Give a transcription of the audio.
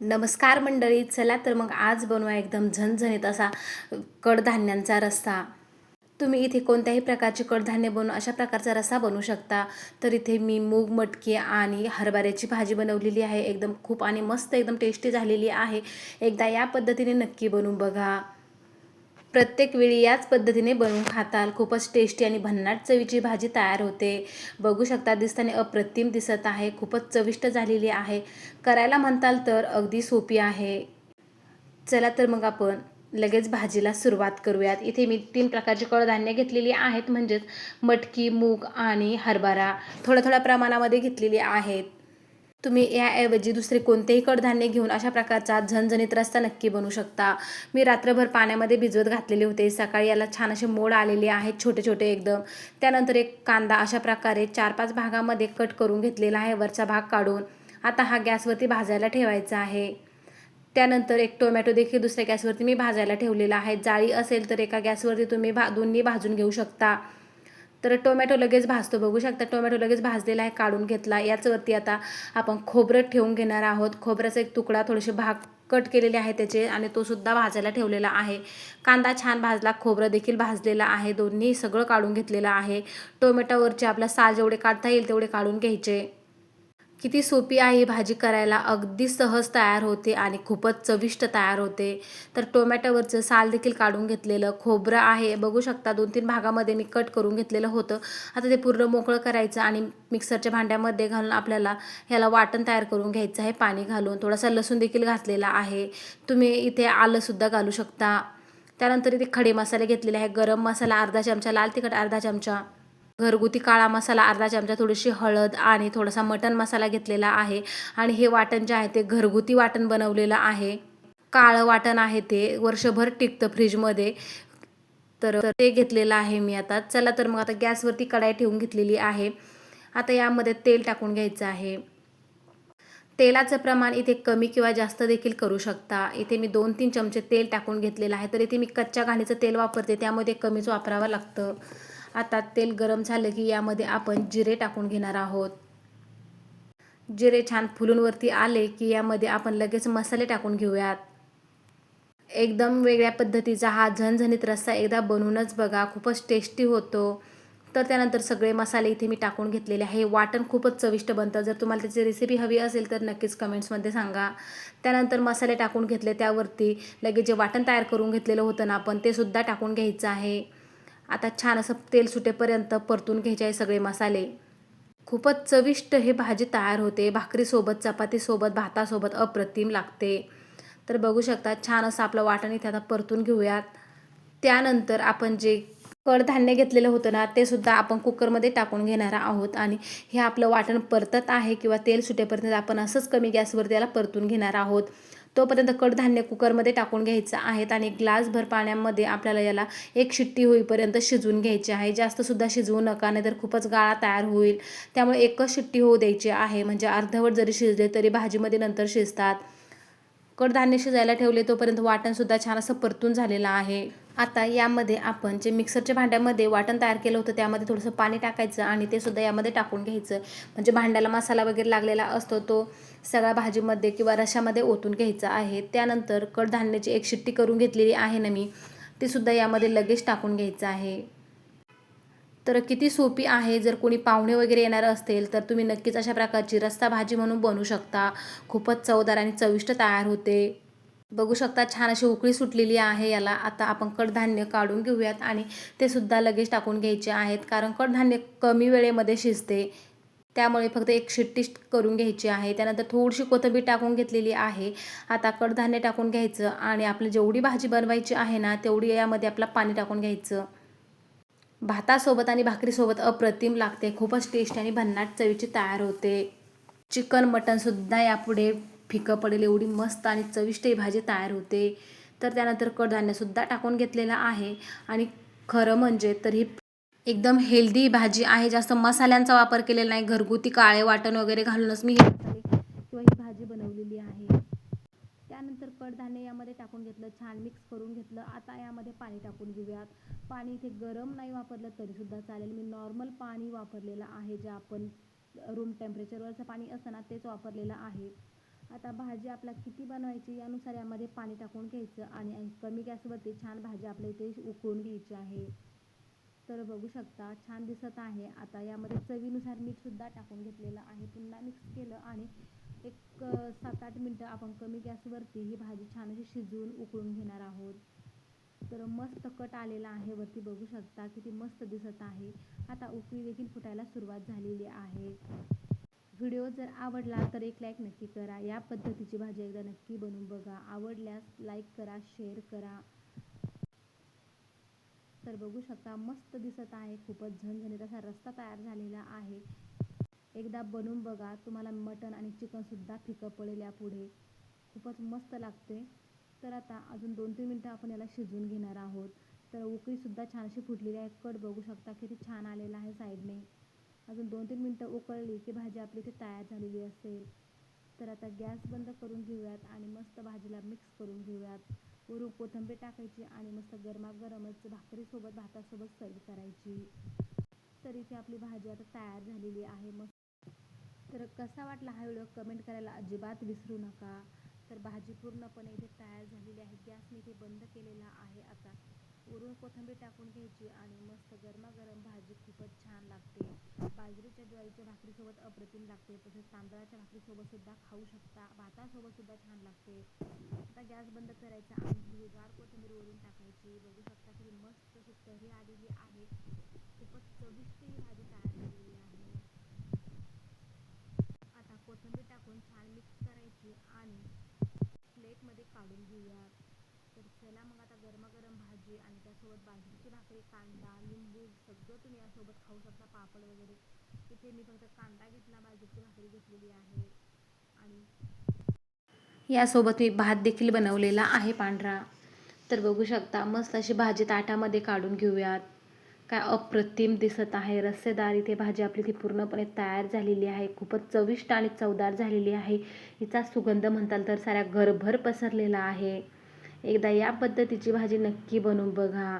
नमस्कार मंडळी चला तर मग आज बनवा एकदम झणझणीत असा कडधान्यांचा रस्सा. तुम्ही इथे कोणत्याही प्रकारचे कडधान्य बनवून अशा प्रकारचा रस्सा बनवू शकता. तर इथे मी मूग मटकी आणि हरभऱ्याची भाजी बनवलेली आहे. एकदम खूप आणि मस्त एकदम टेस्टी झालेली आहे. एकदा या पद्धतीने नक्की बनवून बघा. प्रत्येक वेळी याच पद्धतीने बनवून खाताल. खूपच टेस्टी आणि भन्नाट चवीची भाजी तयार होते. बघू शकता दिसताना अप्रतिम दिसत आहे. खूपच चविष्ट झालेली आहे. करायला म्हणताल तर अगदी सोपी आहे. चला तर मग आपण लगेच भाजीला सुरुवात करूयात. इथे मी तीन प्रकारची कडधान्य घेतलेली आहेत. म्हणजेच मटकी मूग आणि हरभरा. थोड्या थोड्या प्रमाणामध्ये घेतलेली आहेत. तुम्ही याऐवजी दुसरे कोणतेही कडधान्य घेऊन अशा प्रकारचा झणझणीत रस्ता नक्की बनवू शकता. मी रात्रभर पाण्यामध्ये भिजवत घातलेले होते. सकाळी याला छान असे मोड आलेले आहेत छोटे छोटे एकदम. त्यानंतर एक कांदा अशा प्रकारे चार पाच भागामध्ये कट करून घेतलेला आहे वरचा भाग काढून. आता हा गॅसवरती भाजायला ठेवायचा आहे. त्यानंतर एक टोमॅटो देखील दुसऱ्या गॅसवरती मी भाजायला ठेवलेला आहे. जाळी असेल तर एका गॅसवरती तुम्ही भा दोन्ही भाजून घेऊ शकता. तर टोमॅटो लगेच भाजतो. बघू शकता टोमॅटो लगेच भाजलेला आहे काढून घेतला. याचवरती आता आपण खोबरं ठेवून घेणार आहोत. खोबऱ्याचा एक तुकडा थोडेसे भाग कट केलेले आहे त्याचे आणि तो सुद्धा भाजायला ठेवलेला आहे. कांदा छान भाजला खोबरं देखील भाजलेलं आहे. दोन्ही सगळं काढून घेतलेलं आहे. टोमॅटोवरचे आपला साल जेवढे काढता येईल तेवढे काढून घ्यायचे. किती सोपी आहे ही भाजी करायला? अगदी सहज तयार होते आणि खूपच चविष्ट तयार होते. तर टोमॅटोवरचं साल देखील काढून घेतलेलं खोबरं आहे. बघू शकता दोन तीन भागामध्ये मी कट करून घेतलेलं होतं. आता ते पूर्ण मोकळं करायचं आणि मिक्सरच्या भांड्यामध्ये घालून आपल्याला ह्याला वाटण तयार करून घ्यायचं आहे पाणी घालून. थोडासा लसूण देखील घातलेला आहे. तुम्ही इथे आलंसुद्धा घालू शकता. त्यानंतर इथे खडे मसाले घेतलेले आहे गरम मसाला अर्धा चमचा लाल तिखट अर्धा चमचा. घरगुती काळा मसाला अर्धा चमचा थोडीशी हळद आणि थोडासा मटन मसाला घेतलेला आहे. आणि हे वाटण जे आहे ते घरगुती वाटण बनवलेलं आहे. काळं वाटण आहे ते वर्षभर टिकतं फ्रीजमध्ये. तर ते घेतलेलं आहे मी आता. चला तर मग आता गॅसवरती कढाई ठेवून घेतलेली आहे. आता यामध्ये तेल टाकून घ्यायचं आहे. तेलाचं प्रमाण इथे कमी किंवा जास्त देखील करू शकता. इथे मी दोन तीन चमचे तेल टाकून घेतलेलं आहे. तर इथे मी कच्च्या घाणीचं तेल वापरते. त्यामध्ये कमीच वापरावं लागतं. आता तेल गरम झालं की यामध्ये आपण जिरे टाकून घेणार आहोत. जिरे छान फुलूनवरती आले की यामध्ये आपण लगेच मसाले टाकून घेऊयात. एकदम वेगळ्या पद्धतीचा हा झणझणीत रस्सा एकदा बनवूनच बघा खूपच टेस्टी होतो. तर त्यानंतर सगळे मसाले इथे मी टाकून घेतलेले आहे. वाटण खूपच चविष्ट बनतं. जर तुम्हाला त्याची रेसिपी हवी असेल तर नक्कीच कमेंट्समध्ये सांगा. त्यानंतर मसाले टाकून घेतले त्यावरती लगेच जे वाटण तयार करून घेतलेलं होतं ना आपण ते सुद्धा टाकून घ्यायचं आहे. आता छान असं तेल सुटेपर्यंत परतून घ्यायचे आहे सगळे मसाले. खूपच चविष्ट हे भाजी तयार होते. भाकरीसोबत चपातीसोबत भातासोबत अप्रतिम लागते. तर बघू शकता छान असं आपलं वाटण इथे आता परतून घेऊयात. त्यानंतर आपण जे कडधान्य घेतलेलं होतं ना ते सुद्धा आपण कुकरमध्ये टाकून घेणार आहोत. आणि हे आपलं वाटण परतत आहे किंवा तेल सुटेपर्यंत आपण असंच कमी गॅसवर त्याला परतून घेणार आहोत. तोपर्यंत कडधान्य कुकरमध्ये टाकून घ्यायचं आहेत आणि ग्लासभर पाण्यामध्ये आपल्याला याला एक शिट्टी होईपर्यंत शिजवून घ्यायची आहे. जास्तसुद्धा शिजवू नका नाही तर खूपच गाळा तयार होईल. त्यामुळे एकच शिट्टी होऊ द्यायची आहे. म्हणजे अर्धवट जरी शिजले तरी भाजीमध्ये नंतर शिजतात. कडधान्य शिजायला ठेवले तोपर्यंत वाटणसुद्धा छान असं परतून झालेलं आहे. आता यामध्ये आपण जे मिक्सरच्या भांड्यामध्ये वाटण तयार केलं होतं त्यामध्ये थोडंसं पाणी टाकायचं आणि ते सुद्धा यामध्ये टाकून घ्यायचं. म्हणजे भांड्याला मसाला वगैरे लागलेला असतो तो सगळ्या भाजीमध्ये किंवा रशामध्ये ओतून घ्यायचा आहे. त्यानंतर कडधान्याची एक शिट्टी करून घेतलेली आहे ना मी ती सुद्धा यामध्ये लगेच टाकून घ्यायचं आहे. तर किती सोपी आहे जर कोणी पाहुणे वगैरे येणार असतील तर तुम्ही नक्कीच अशा प्रकारची रस्ता भाजी म्हणून बनवू शकता. खूपच चवदार आणि चविष्ट तयार होते. बघू शकता छान अशी उकळी सुटलेली आहे. याला आता आपण कडधान्य काढून घेऊयात आणि ते सुद्धा लगेच टाकून घ्यायचे आहेत कारण कडधान्य कमी वेळेमध्ये शिजते. त्यामुळे फक्त एक शिट्टी करून घ्यायची आहे. त्यानंतर थोडीशी कोथिंबीर टाकून घेतलेली आहे. आता कडधान्य टाकून घ्यायचं आणि आपली जेवढी भाजी बनवायची आहे ना तेवढी यामध्ये आपलं पाणी टाकून घ्यायचं. भातासोबत आणि भाकरीसोबत अप्रतिम लागते. खूपच टेस्टी आणि भन्नाट चवीची तयार होते. चिकन मटनसुद्धा यापुढे फिकं पडेल एवढी मस्त आणि चविष्ट ही भाजी तयार होते. तर त्यानंतर कडधान्यसुद्धा टाकून घेतलेलं आहे. आणि खरं म्हणजे तर ही एकदम हेल्दी भाजी आहे. जास्त मसाल्यांचा वापर केलेला नाही. घरगुती काळे वाटण वगैरे घालूनच मी हे मसाले किंवा ही भाजी बनवलेली आहे. त्यानंतर कडधान्य यामध्ये टाकून घेतलं. छान मिक्स करून घेतलं. आता यामध्ये पाणी टाकून घेऊयात. पाणी इथे गरम नाही वापरलं तरीसुद्धा चालेल. मी नॉर्मल पाणी वापरलेलं आहे. जे आपण रूम टेम्परेचरवरचं पाणी असतं ना तेच वापरलेलं आहे. आता भाजी आपला किती बनवायची यानुसार यामध्ये पाणी टाकून घ्यायचं आणि कमी गॅसवरती छान भाजी आपल्या इथे उकळून घ्यायची आहे. तर बघू शकता छान दिसत आहे. आता यामध्ये चवीनुसार मीठसुद्धा टाकून घेतलेलं आहे. पुन्हा मिक्स केलं आणि एक सात आठ मिनटं आपण कमी गॅसवरती ही भाजी छान अशी शिजवून उकळून घेणार आहोत. तर मस्त कट आलेला आहे. वरती बघू शकता किती मस्त दिसत आहे. आता उकळी देखील फुटायला सुरुवात झालेली आहे. व्हिडिओ जर आवडला तर एक लाईक नक्की करा. या पद्धतीची भाजी एकदा नक्की बनवून बघा. आवडल्यास लाईक करा शेअर करा. तर बघू शकता मस्त दिसत आहे. खूपच झणझणीत असा रस्ता तयार झालेला आहे. एकदा बनवून बघा. तुम्हाला मटण आणि चिकनसुद्धा फिकं पडेल यापुढे. खूपच मस्त लागते तर आता अजून दोन तीन मिनटं आपण याला शिजवून घेणार आहोत. तर उकळीसुद्धा छान अशी फुटलेली आहे. कट बघू शकता किती छान आलेला आहे साईडने. अजून दोन तीन मिनटं उकळली की भाजी आपली इथे तयार झालेली असेल. तर आता गॅस बंद करून घेऊयात आणि मस्त भाजीला मिक्स करून घेऊयात. वरून कोथिंबीर टाकायची आणि मस्त गरमागरमच भाकरीसोबत भातासोबत सर्व करायची. तर इथे आपली भाजी आता तयार झालेली आहे. मस्त. तर कसा वाटला हा व्हिडिओ कमेंट करायला अजिबात विसरू नका. तर भाजी पूर्णपणे इथे तयार झालेली आहे. गॅस मी इथे बंद केलेला आहे आता. वरून कोथिंबीर टाकून घ्यायची आणि मस्त गरमागरम भाजी खूपच छान लागते. बाजरीच्या ज्वारीच्या भाकरीसोबत अप्रतिम लागते. तसेच तांदळाच्या भाकरीसोबत सुद्धा खाऊ शकता. भातासोबत सुद्धा छान लागते. आता गॅस बंद करायचा आणि हिरवीगार कोथिंबीर उरून टाकायची. बघू शकता की मस्त अशी तरी आलेली आहे. खूपच चविष्ट ही भाजी तयार झालेली आहे. आता कोथिंबीर टाकून छान मिक्स करायची आणि प्लेटमध्ये काढून घेऊया तर चला मग आता गरमागरम भाजी आणि त्यासोबत बाजरीची भाकरी कांदा लिंबू सगळं तुम्ही यासोबत खाऊ शकता पापड वगैरे. इथे मी फक्त कांदा घेतला बाजरीची भाकरी घेतलेली आहे. आणि यासोबत मी भात देखील बनवलेला आहे पांढरा. तर बघू शकता मस्त अशी भाजी ताटामध्ये काढून घेऊयात. काय अप्रतिम दिसत आहे. रस्सेदार इथे भाजी आपली ती पूर्णपणे तयार झालेली आहे. खूपच चविष्ट आणि चवदार झालेली आहे. हिचा सुगंध म्हणताल तर साऱ्या घरभर पसरलेला आहे. एकदा या पद्धतीची भाजी नक्की बनवून बघा.